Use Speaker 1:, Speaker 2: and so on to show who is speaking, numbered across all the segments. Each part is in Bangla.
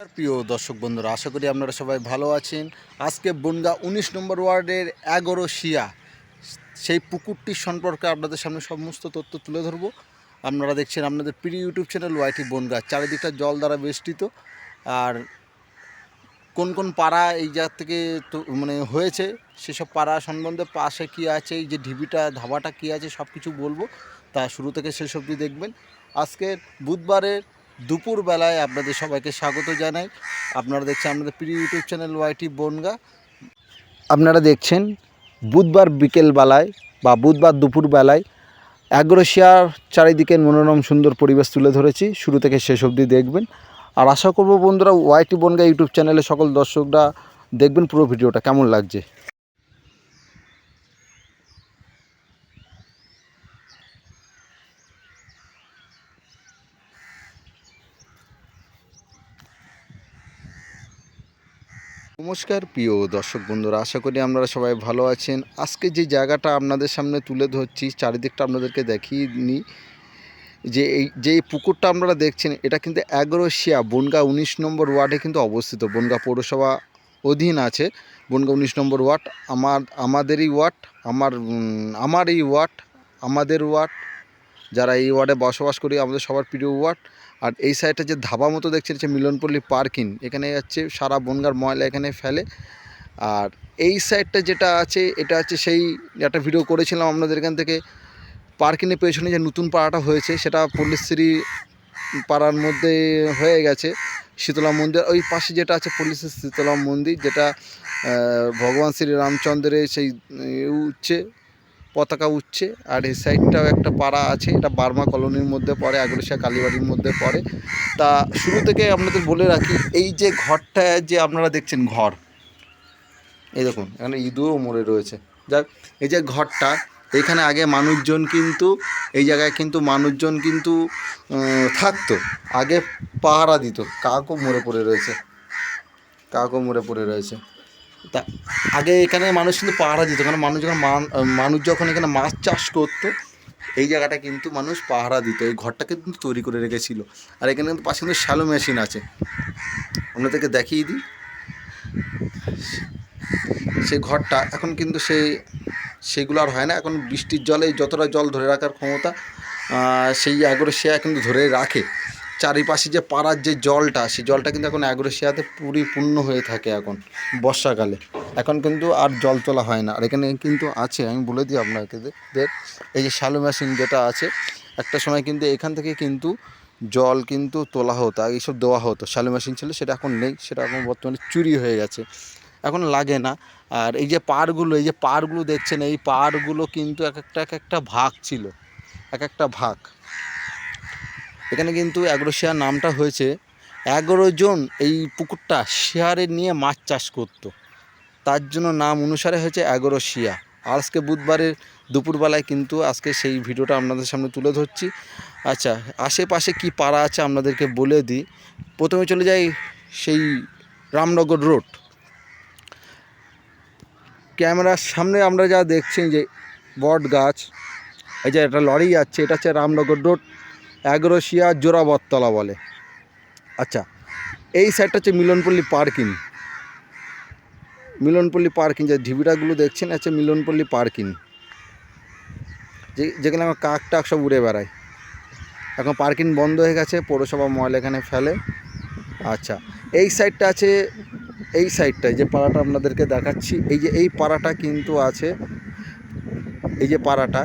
Speaker 1: প্রিয় দর্শক বন্ধুরা, আশা করি আপনারা সবাই ভালো আছেন। আজকে বনগা উনিশ নম্বর ওয়ার্ডের এগারো শিয়া, সেই পুকুরটির সম্পর্কে আপনাদের সামনে সমস্ত তথ্য তুলে ধরবো। আপনারা দেখছেন আপনাদের প্রিয় ইউটিউব চ্যানেল ওয়াইটি বনগা, চারিদিকটা জল দ্বারা বেষ্টিত। আর কোন কোন পাড়া এই জায়গা থেকে মানে হয়েছে, সেসব পাড়া সম্বন্ধে পাশে কী আছে, এই যে ঢিবিটা, ধাবাটা কী আছে সব কিছু বলব। তা শুরু থেকে অবধি দেখবেন। আজকের বুধবারের দুপুর বেলায় আপনাদের সবাইকে স্বাগত জানাই। আপনারা দেখছেন আমাদের প্রিয় ইউটিউব চ্যানেল ওয়াইটি বনগা। আপনারা দেখছেন বুধবার বিকেলবেলায় বা বুধবার দুপুর বেলায় অ্যাগ্রোশিয়ার চারিদিকের মনোরম সুন্দর পরিবেশ তুলে ধরেছি। শুরু থেকে শেষ অবধি দেখবেন। আর আশা করব বন্ধুরা, ওয়াইটি বনগা ইউটিউব চ্যানেলে সকল দর্শকরা দেখবেন পুরো ভিডিওটা কেমন লাগছে। নমস্কার, প্রিয় দর্শক বন্ধুরা, আশা করি আপনারা সবাই ভালো আছেন। আজকে যে জায়গাটা আপনাদের সামনে তুলে ধরছি, চারিদিকটা আপনাদেরকে দেখিয়ে নিই যে এই, যে পুকুরটা আপনারা দেখছেন, এটা কিন্তু অ্যাগ্রোশিয়া বনগা উনিশ নম্বর ওয়ার্ডে কিন্তু অবস্থিত। বনগা পৌরসভা অধীন আছে, বনগা উনিশ নম্বর ওয়ার্ড। আমার, আমাদেরই ওয়ার্ড, আমার আমার এই ওয়ার্ড, আমাদের ওয়ার্ড। যারা এই ওয়ার্ডে বসবাস করি, আমাদের সবার প্রিয় ওয়ার্ড। আর এই সাইডটা যে ধাবা মতো দেখছেন হচ্ছে মিলনপল্লী পার্কিং, এখানে যাচ্ছে সারা বনগার ময়লা এখানে ফেলে। আর এই সাইডটা যেটা আছে, এটা হচ্ছে সেই একটা ভিডিও করেছিলাম আপনাদের এখান থেকে। পার্কিংয়ের পেছনে যে নতুন পাড়াটা হয়েছে, সেটা পল্লীশ্রী পাড়ার মধ্যে হয়ে গেছে, শীতলা মন্দির। ওই পাশে যেটা আছে পল্লীশ্রী শীতলা মন্দির, যেটা ভগবান শ্রী রামচন্দ্রের সেই উঠছে পতাকা উঠছে আর এই সাইডটাও একটা পাড়া আছে, এটা বার্মা কলোনির মধ্যে পড়ে আগ্রসিয়া কালীবাড়ির মধ্যে পড়ে। তা শুরু থেকে আপনাদের বলে রাখি, এই যে ঘরটা যে আপনারা দেখছেন ঘর, এই দেখুন, এখানে ইঁদুরও মরে রয়েছে। যাক, এই যে ঘরটা, এখানে আগে মানুষজন কিন্তু, এই জায়গায় কিন্তু মানুষজন কিন্তু থাকতো, আগে পাহারা দিত, কাকও মরে পড়ে রয়েছে, কাকও মরে পড়ে রয়েছে। তা আগে এখানে মানুষ কিন্তু পাহারা দিত, কারণ মানুষ যখন মান- মানুষ যখন এখানে মাছ চাষ করতো, এই জায়গাটা কিন্তু মানুষ পাহারা দিত, এই ঘরটাকে কিন্তু তৈরি করে রেখেছিল। আর এখানে কিন্তু পাশে কিন্তু শ্যালো মেশিন আছে। আপনাদেরকে দেখিয়ে দিই। সেই ঘরটা এখন কিন্তু সেই, সেগুলো আর হয় না। এখন বৃষ্টির জলে যতটা জল ধরে রাখার ক্ষমতা সেই সেই সে কিন্তু ধরে রাখে। চারিপাশে যে পাড়ার যে জলটা সেই জলটা কিন্তু এখন অ্যাগ্রোসিয়াতে পরিপূর্ণ হয়ে থাকে এখন বর্ষাকালে। এখন কিন্তু আর জল তোলা হয় না। আর এখানে কিন্তু আছে, আমি বলে দিই আপনাকে এই যে শ্যালো মেশিন যেটা আছে, একটা সময় কিন্তু এখান থেকে কিন্তু জল কিন্তু তোলা হতো আগে এইসব দেওয়া হতো। শ্যালো মেশিন ছিল, সেটা এখন নেই, সেটা এখন বর্তমানে চুরি হয়ে গেছে। এখন লাগে না। আর এই যে পাড়গুলো, এই যে পাড়গুলো দেখছেন, এই পাড়গুলো কিন্তু এক একটা এক একটা ভাগ ছিল। এক একটা ভাগ। এখানে কিন্তু অ্যাগ্রোশিয়া নামটা হয়েছে। এগারো জন এই পুকুরটা শেয়ারে নিয়ে মাছ চাষ করতো। তার জন্য নাম অনুসারে হয়েছে অ্যাগ্রোশিয়া। আজকে বুধবারের দুপুরবেলায় কিন্তু আজকে সেই ভিডিওটা আপনাদের সামনে তুলে ধরছি। আচ্ছা আশেপাশে কি পাড়া আছে আপনাদেরকে বলে দিই। প্রথমে চলে যাই সেই রামনগর রোড। ক্যামেরার সামনে আমরা যা দেখছি যে বট গাছ, এই যে একটা লরি যাচ্ছে, এটা হচ্ছে রামনগর রোড। অ্যাগ্রোশিয়া জোড়াবতলা বলে। আচ্ছা এই সাইডটা হচ্ছে মিলনপল্লী পার্কিং মিলনপল্লী পার্কিং যে ঢিবিটাগুলো দেখছেন আছে মিলনপল্লী পার্কিং যে, যেখানে আমার কাক টাক সব উড়ে বেড়ায়। এখন পার্কিং বন্ধ হয়ে গেছে, পৌরসভা ময়লা এখানে ফেলে। আচ্ছা এই সাইডটা আছে, এই সাইডটায় যে পাড়াটা আপনাদেরকে দেখাচ্ছি, এই যে, এই পাড়াটা কিন্তু আছে, এই যে পাড়াটা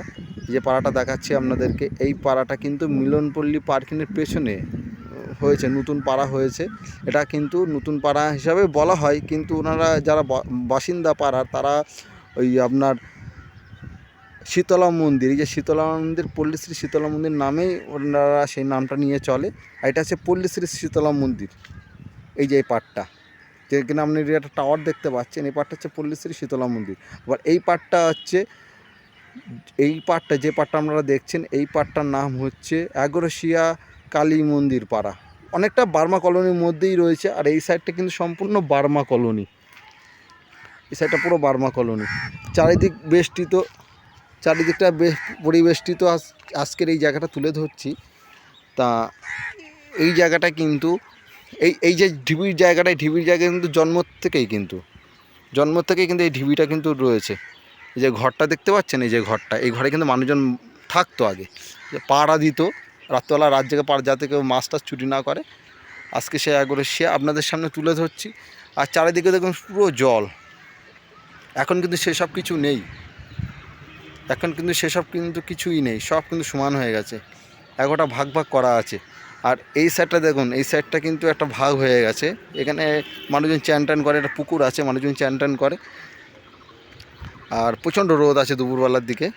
Speaker 1: যে পাড়াটা দেখাচ্ছি আপনাদেরকে, এই পাড়াটা কিন্তু মিলনপল্লী পার্কিংয়ের পেছনে হয়েছে, নতুন পাড়া হয়েছে। এটা কিন্তু নতুন পাড়া হিসাবে বলা হয়, কিন্তু ওনারা যারা বাসিন্দা পাড়ার তারা ওই আপনার শীতলা মন্দির, এই যে শীতলা মন্দির, পল্লীশ্রী শীতলা মন্দির নামেই ওনারা সেই নামটা নিয়ে চলে। আর এটা হচ্ছে পল্লীশ্রী শীতলা মন্দির, এই যে এই পাটটা যেখানে আপনি একটা টাওয়ার দেখতে পাচ্ছেন, এই পাটটা হচ্ছে পল্লীশ্রী শীতলা মন্দির। আবার এই পাটটা হচ্ছে এই পাটটা যে পাটটা আপনারা দেখছেন, এই পাটটার নাম হচ্ছে অ্যাগ্রোশিয়া কালী মন্দির পাড়া। অনেকটা বার্মা কলোনির মধ্যেই রয়েছে, আর এই সাইডটা কিন্তু সম্পূর্ণ বার্মা কলোনি। এই সাইডটা পুরো বার্মা কলোনি। চারিদিক বেষ্টিত, চারিদিকটা বেশ পরিবেষ্টিত আজ- আজকের এই জায়গাটা তুলে ধরছি। তা, এই জায়গাটা কিন্তু, এই এই যে ঢিবির জায়গাটা ঢিবির জায়গা কিন্তু জন্ম থেকেই কিন্তু, জন্ম থেকেই কিন্তু এই ঢিবিটা কিন্তু রয়েছে। যে ঘরটা দেখতে পাচ্ছেন, এই যে ঘরটা, এই ঘরে কিন্তু মানুষজন থাকতো আগে। যে পাড়া দিত, রাত্রবেলা রাত জেগে পাড়া, যাতে কেউ মাছ টাছ চুরি না করে। আজকে সে একবারে সে আপনাদের সামনে তুলে ধরছি। আর চারিদিকে দেখুন পুরো জল। এখন কিন্তু সেসব কিছু নেই। এখন কিন্তু সেসব কিন্তু কিছুই নেই। সব কিন্তু সমান হয়ে গেছে। এগারোটা ভাগ ভাগ করা আছে। আর এই সাইডটা দেখুন, এই সাইডটা কিন্তু একটা ভাগ হয়ে গেছে। এখানে মানুষজন চ্যান করে, একটা পুকুর আছে, মানুষজন চ্যান করে। আর প্রচণ্ড রোদ আছে দুপুরবেলার দিকে।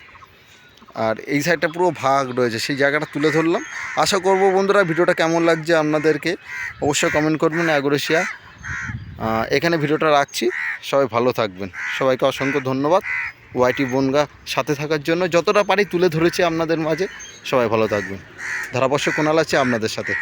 Speaker 1: আর এই সাইডটা পুরো ভাগ রয়েছে, সেই জায়গাটা তুলে ধরলাম। আশা করব বন্ধুরা ভিডিওটা কেমন লাগছে আপনাদেরকে অবশ্যই কমেন্ট করবেন, অ্যাগোরেশিয়া। এখানে ভিডিওটা রাখছি, সবাই ভালো থাকবেন। সবাইকে অসংখ্য ধন্যবাদ। ওয়াইটি বনগা সাথে থাকার জন্য যতটা পারি তুলে ধরেছি আপনাদের মাঝে, সবাই ভালো থাকবেন। ধারাবর্ষ কোনাল আছে আপনাদের সাথে।